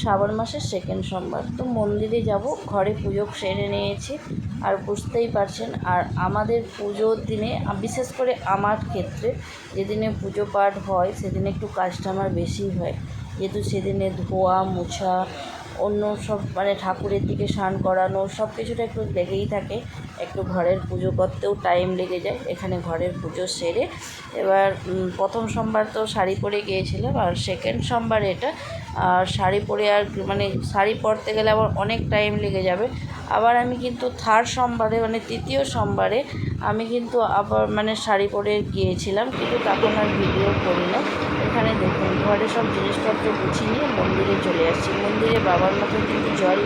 শ্রাবণ মাসের সেকেন্ড সোমবার। তো মন্দিরে যাব, ঘরে পুজো সেরে নিয়েছি। আর বুঝতেই পারছেন, আর আমাদের পুজোর দিনে বিশেষ করে আমার ক্ষেত্রে, যেদিনে পুজো পাঠ হয়, সেদিনে একটু কাজটা আমার বেশি হয়। যেহেতু সেদিনে ধোয়া, মোছা, অন্য সব মানে ঠাকুরের দিকে স্নান করানো, সব কিছুটা একটু লেগেই থাকে। একটু ঘরের পুজো করতেও টাইম লেগে যায়। এখানে ঘরের পুজো সেরে, এবার প্রথম সোমবার তো শাড়ি পরে গিয়েছিলাম, আর সেকেন্ড সোমবার এটা আর শাড়ি পরে আর মানে শাড়ি পরতে গেলে আবার অনেক টাইম লেগে যাবে। আবার আমি কিন্তু থার্ড সোমবারে মানে তৃতীয় সোমবারে আমি কিন্তু আবার মানে শাড়ি পরে গিয়েছিলাম, কিন্তু তখন আর ভিডিও করি না এখানে দেখুন, ঘরে সব জিনিসপত্র গুছিয়ে নিয়ে মন্দিরে চলে আসছি। মন্দিরে বাবার মাথায় কিন্তু জল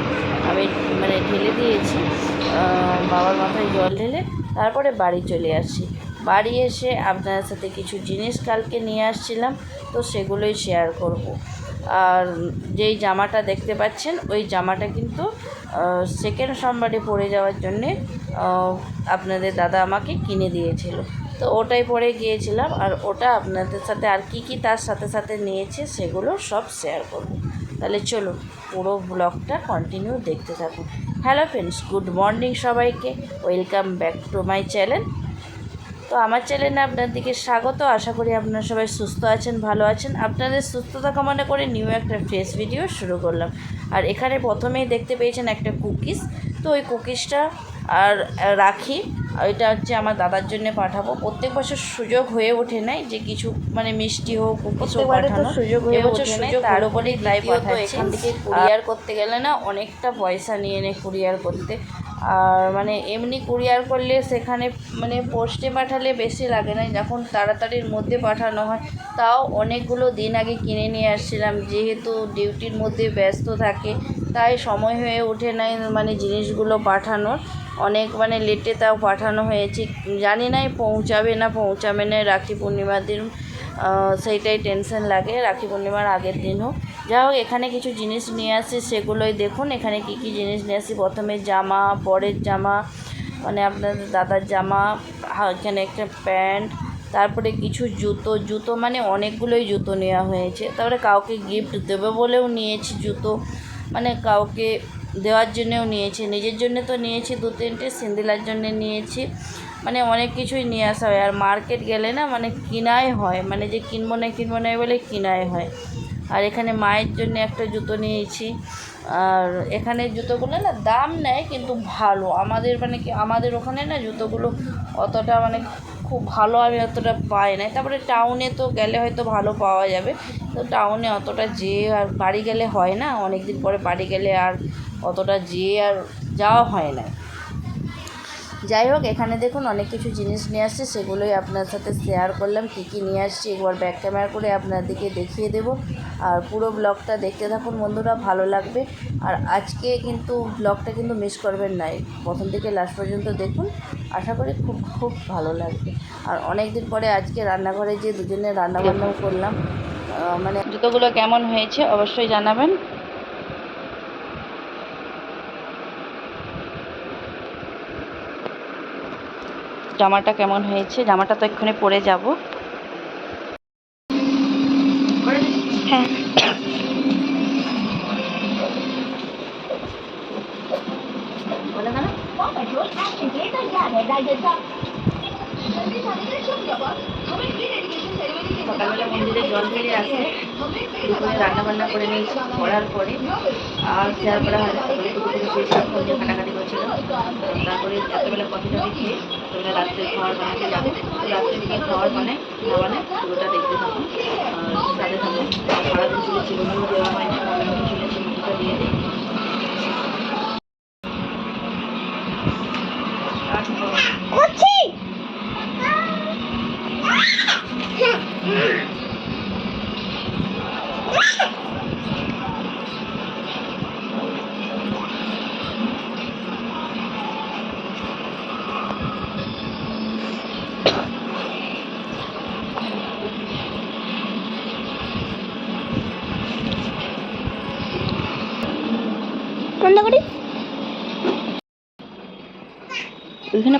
আমি মানে ঢেলে দিয়েছি। বাবার মাথায় জল ঢেলে তারপরে বাড়ি চলে আসছি। বাড়ি এসে আপনাদের সাথে কিছু জিনিস কালকে নিয়ে আসছিলাম, তো সেগুলোই শেয়ার করব। আর যেই জামাটা দেখতে পাচ্ছেন, ওই জামাটা কিন্তু সেকেন্ড সোমবারে পরে যাওয়ার জন্যে আপনাদের দাদা আমাকে কিনে দিয়েছিল। তো ওটাই পরে গিয়েছিলাম আর ওটা আপনাদের সাথে আর কি কি তার সাথে সাথে নিয়েছে সেগুলো সব শেয়ার করব। তাহলে চলুন, পুরো ব্লগটা কন্টিনিউ দেখতে থাকুন। হ্যালো ফ্রেন্ডস গুড মর্নিং সবাইকে। Welcome back to my channel তো আমার চ্যানেলে আপনাদেরকে স্বাগত। আশা করি আপনারা সবাই সুস্থ আছেন ভালো আছেন। আপনাদের সুস্থতা কামনা করে নিউ একটা ফ্রেশ ভিডিও শুরু করলাম। আর এখানে প্রথমেই দেখতে পেয়েছেন একটা কুকিজ তো ওই কুকিজটা আর রাখি। ওইটা হচ্ছে আমার দাদার জন্য পাঠাবো। প্রত্যেক বছর সুযোগ হয়ে ওঠে নাই যে কিছু মানে মিষ্টি হোক কুকিজ হোক পাঠানো। সুযোগ হয়ে ওঠে সুযোগ তার উপরেই তাই পাঠাচ্ছি। এখান থেকে কুরিয়ার করতে গেলে না অনেকটা পয়সা নিয়ে নেয় কুরিয়ার করতে। আর মানে এমনি কুরিয়ার করলে সেখানে মানে পোস্টে পাঠালে বেশি লাগে না, যখন তাড়াতাড়ির মধ্যে পাঠানো হয়। তাও অনেকগুলো দিন আগে কিনে নিয়ে আসছিলাম, যেহেতু ডিউটির মধ্যে ব্যস্ত থাকে, তাই সময় হয়ে ওঠে নাই মানে জিনিসগুলো পাঠানোর। অনেক মানে লেটে তাও পাঠানো হয়েছে, জানি না পৌঁছাবে না পৌঁছাবে না রাখি পূর্ণিমার দিন। সেইটাই টেনশন লাগে রাখি পূর্ণিমার আগের দিনও। যাই হোক, এখানে কিছু জিনিস নিয়ে আসি, সেগুলোই দেখুন। এখানে কি কি জিনিস নিয়ে আসি? প্রথমে জামা বরের জামা মানে আপনাদের দাদার জামা এখানে একটা প্যান্ট, তারপরে কিছু জুতো। জুতো মানে অনেকগুলোই জুতো নেওয়া হয়েছে। তারপরে কাউকে গিফট দেবে বলেও নিয়েছি জুতো। মানে কাউকে দেওয়ার জন্যেও নিয়েছি। নিজের জন্য তো নিয়েছি দু তিনটে সিন্দিলার জন্য নিয়েছি। মানে অনেক কিছুই নিয়ে আসা হয়। আর মার্কেট গেলে না মানে কিনাই হয়। মানে যে কিনবো না কিনবো না বলে কিনাই হয়। আর এখানে মায়ের জন্য একটা জুতো নিয়েছি। আর এখানে জুতোগুলো না দাম নেয় কিন্তু ভালো। আমাদের মানে কি, আমাদের ওখানে না জুতোগুলো অতটা মানে খুব ভালো আমি অতটা পাই না তারপরে টাউনে তো গেলে হয়তো ভালো পাওয়া যাবে। তো টাউনে অতটা যেয়ে আর বাড়ি গেলে হয় না। অনেক দিন পরে বাড়ি গেলে আর অতটা যেয়ে আর যাওয়া হয় না। যাই হোক, এখানে দেখুন অনেক কিছু জিনিস নিয়ে আসছে, সেগুলোই আপনার সাথে শেয়ার করলাম, কী কী নিয়ে আসছি একবার ব্যাক ক্যামেরা করে আপনাদেরকে দেখিয়ে দেব। আর পুরো ব্লগটা দেখতে থাকুন বন্ধুরা, ভালো লাগবে। আর আজকে কিন্তু ব্লগটা কিন্তু মিস করবেন নাই প্রথম থেকে লাস্ট পর্যন্ত দেখুন, আশা করি খুব খুব ভালো লাগবে। আর অনেক দিন পরে আজকে রান্নাঘরে যে দুজনে রান্নাবান্নাও করলাম মানে জুতোগুলো কেমন হয়েছে অবশ্যই জানাবেন। জামাটা কেমন হয়েছে? জামাটা তো এক্ষুনি পরে যাব। হ্যাঁ। সকালবেলা মন্দিরে জল ঢেলে আসে। দুপুরে রান্না বান্না করে নিয়েছি করার পরে আর শেয়ার করা হয় কাটাকাটি করছিলাম তারপরে এতবেলা কফি টফি খেয়ে তোমরা রাত্রে খাওয়ার বানাতে যাবে রাত্রে গিয়ে খাওয়ার বানাই না বানাই পুরোটা দেখতে থাকুন। সাথে থাকুন। সারাদিন চুলে চিমুটিও দেওয়া হয় না মনে চুলে চিমুটিটা দিয়ে দিই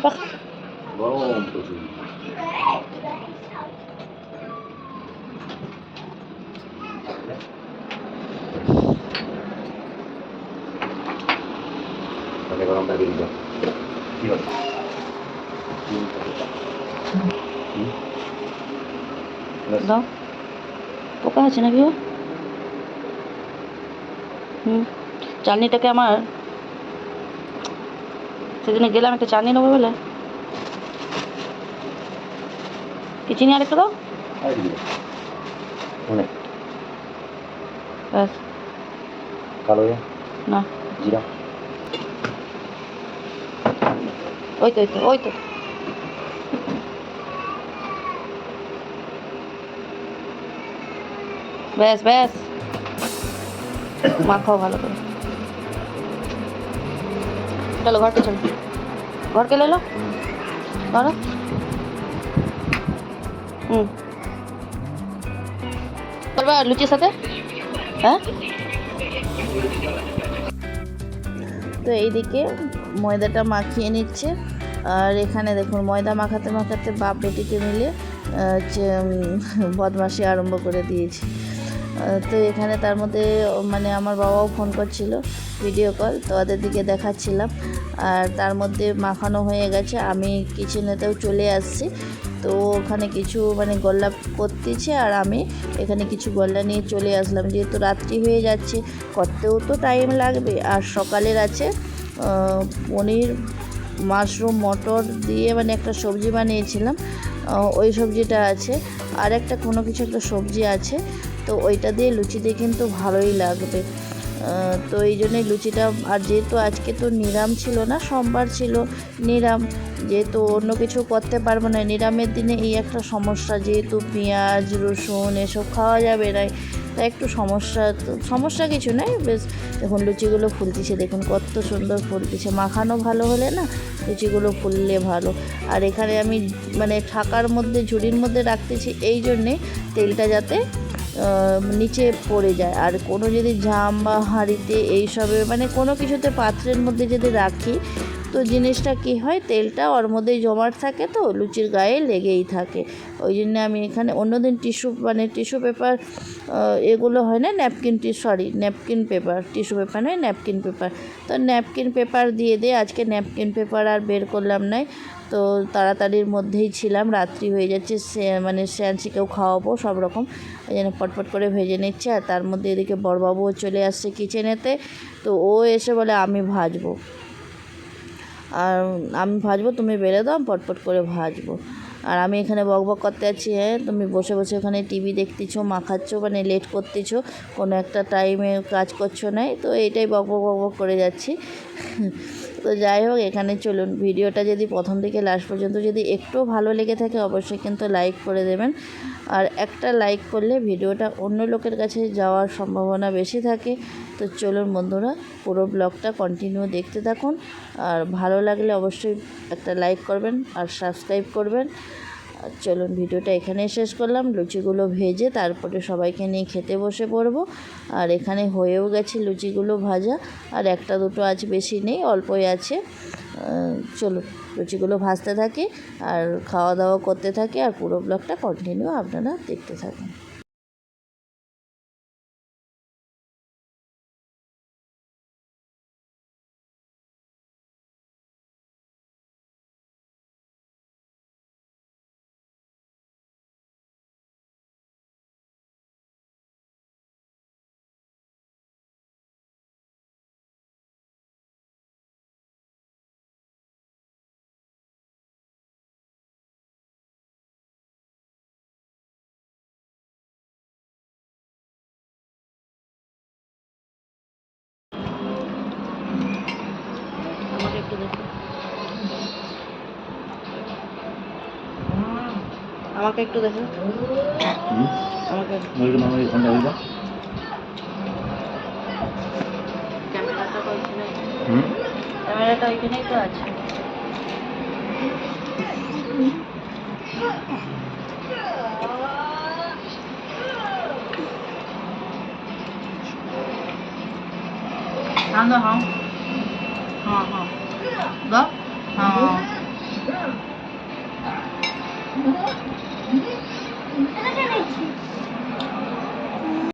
পাক গরম প্রচুর গরমটা বেরিয়ে যাবে কি হচ্ছে দাও। পোকা আছে নাকি হুম। চালনিটাকে আমার সেদিনে গেলাম একটা চাটনি নেব বলে। কি চিনি আর দিবে? অনেক। ব্যাস। কালো না। জিরা? ওই তো ওই তো ওই তো। ব্যাস ব্যাস। মাখাও ভালো করে। চলো ঘরকে চলো ঘরকে লেলো হুম। ধরো হুম। করবা লুচির সাথে? হ্যাঁ? তো এইদিকে ময়দাটা মাখিয়ে নিচ্ছে। আর এখানে দেখুন, ময়দা মাখাতে মাখাতে বাপ বেটিকে মিলে বদমাশি আরম্ভ করে দিয়েছে। তো এখানে তার মধ্যে মানে আমার বাবাও ফোন করছিল। ভিডিও কল তো ওদের দিকে দেখাচ্ছিলাম। আর তার মধ্যে মাখানো হয়ে গেছে। আমি কিচেনেতেও চলে আসছি। তো ওখানে কিছু মানে গল্লা করতেছে আর আমি এখানে কিছু গল্লা নিয়ে চলে আসলাম। যেহেতু রাত্রি হয়ে যাচ্ছে, করতেও তো টাইম লাগবে। আর সকালের আছে পনির মাশরুম মটর দিয়ে মানে একটা সবজি বানিয়েছিলাম। ওই সবজিটা আছে। আর একটা কোনো কিছু একটা সবজি আছে। তো ওইটা দিয়ে লুচি দিয়ে কিন্তু ভালোই লাগবে। তো এই জন্যই লুচিটা, আর যেহেতু আজকে তো নিরাম ছিল না, সোমবার ছিল নিরাম, যেহেতু অন্য কিছু করতে পারব না, নিরামের দিনে এই একটা সমস্যা, যেহেতু পেঁয়াজ, রসুন এসব খাওয়া যাবে না তা একটু সমস্যা, তো সমস্যা কিছু নেই, বেশ। দেখুন, লুচিগুলো ফুলতেছে, দেখুন কত সুন্দর ফুলতেছে, মাখানো ভালো হলে না লুচিগুলো ফুললে ভালো। আর এখানে আমি মানে ঠাকার মধ্যে, ঝুড়ির মধ্যে রাখতেছি, এই জন্যে তেলটা যাতে নিচে পড়ে যায়। আর কোনো যদি জাম বা হাঁড়িতে এইসবে মানে কোনো কিছুতে পাত্রের মধ্যে যদি রাখি, তো জিনিসটা কি হয়? তেলটা ওর মধ্যেই জমাট থাকে তো, লুচির গায়ে লেগেই থাকে। ওই জন্য আমি এখানে অন্যদিন টিস্যু মানে টিস্যু পেপার এগুলো হয় না, ন্যাপকিন টি, sorry, napkin paper, tissue paper নয়, ন্যাপকিন পেপার। তো ন্যাপকিন পেপার দিয়ে দিয়ে আজকে ন্যাপকিন পেপার আর বের করলাম নাই। তো তাড়াতাড়ির মধ্যেই ছিলাম, রাত্রি হয়ে যাচ্ছে মানে স্যান্সিকেও খাওয়াবো, সব রকম। ওই জন্য পটপট করে ভেজে নিচ্ছে, আর তার মধ্যে এদিকে বড়বাবুও চলে আসছে কিচেনেতে। তো ও এসে বলে, আমি ভাজবো। আর, আমি ভাজবো, তুমি বেড়ে দাও পটপট করে ভাজবো। আর আমি এখানে বক বক করতে আছি হ্যাঁ তুমি বসে বসে ওখানে টিভি দেখতেছো, মাখাচ্ছো মানে লেট করতেছো, কোনো একটা টাইমে কাজ করছ নাই? তো এইটাই বক বক বক করে যাচ্ছি। তো যাই হোক, এখানে চলুন, ভিডিওটা যদি প্রথম থেকে লাস্ট পর্যন্ত যদি একটু ভালো লেগে থাকে, অবশ্যই কিন্তু লাইক করে দেবেন। আর একটা লাইক করলে ভিডিওটা অন্য লোকের কাছে যাওয়ার সম্ভাবনা বেশি থাকে। তো চলুন বন্ধুরা, পুরো ব্লগটা কন্টিনিউ দেখতে থাকুন। আর ভালো লাগলে অবশ্যই একটা লাইক করবেন আর সাবস্ক্রাইব করবেন। আর চলুন ভিডিওটা এখানে শেষ করলাম। লুচিগুলো ভেজে তারপরে সবাইকে নিয়ে খেতে বসে পড়ব। আর এখানে হয়েও গেছে লুচিগুলো ভাজা। আর একটা দুটো আজ বেশি নেই, অল্পই আছে। চলুন, লুচিগুলো ভাজতে থাকি আর খাওয়া দাওয়া করতে থাকি। আর পুরো ব্লগটা কন্টিনিউ আপনারা দেখতে থাকুন। একটু দেখুন আমাকে একটু দেখুন হুম? আমাকে হয়ে ক্যামেরাটা ওইখানে ক্যামেরাটা ওইখানেই তো আছে। হ্যাঁ दो 가? 어, 아. 아,